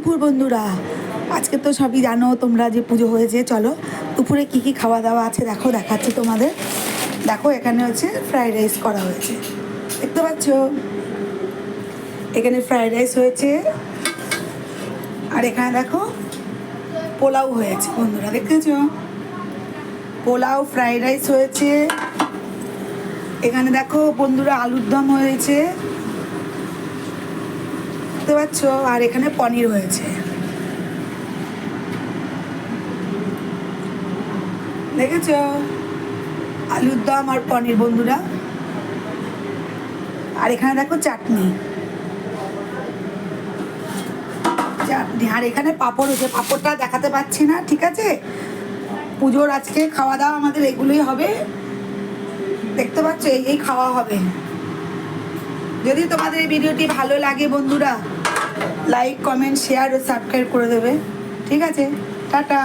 দুপুর বন্ধুরা। আজকে তো সবই জানো তোমরা যে পুজো হয়েছে, চলো। দুপুরে কি কি খাওয়া দাওয়া আছে দেখো, দেখাচ্ছি তোমাদের। দেখো, এখানে হচ্ছে ফ্রাইড রাইস করা হয়েছে। দেখতে পাচ্ছ? এখানে ফ্রাইড রাইস হয়েছে। আর এখানে দেখো, পোলাও হয়েছে বন্ধুরা দেখেছ পোলাও ফ্রাইড রাইস হয়েছে। এখানে দেখো বন্ধুরা, আলুর দম হয়েছে। দেখতে পাচ্ছ আর এখানে পনির হয়েছে। দেখেছ? আলুর দম আর পনির, বন্ধুরা। আর এখানে দেখো চাটনি। চাটনি। আর এখানে পাঁপড় হয়েছে। পাঁপড়টা দেখাতে পাচ্ছি না, ঠিক আছে? পুজোর আজকে খাওয়া দাওয়া আমাদের এগুলোই হবে। দেখতে পাচ্ছ, এই এই খাওয়া হবে। যদি তোমাদের এই ভিডিওটি ভালো লাগে, বন্ধুরা লাইক কমেন্ট শেয়ার ও সাবস্ক্রাইব করে দেবে। ঠিক আছে? টাটা।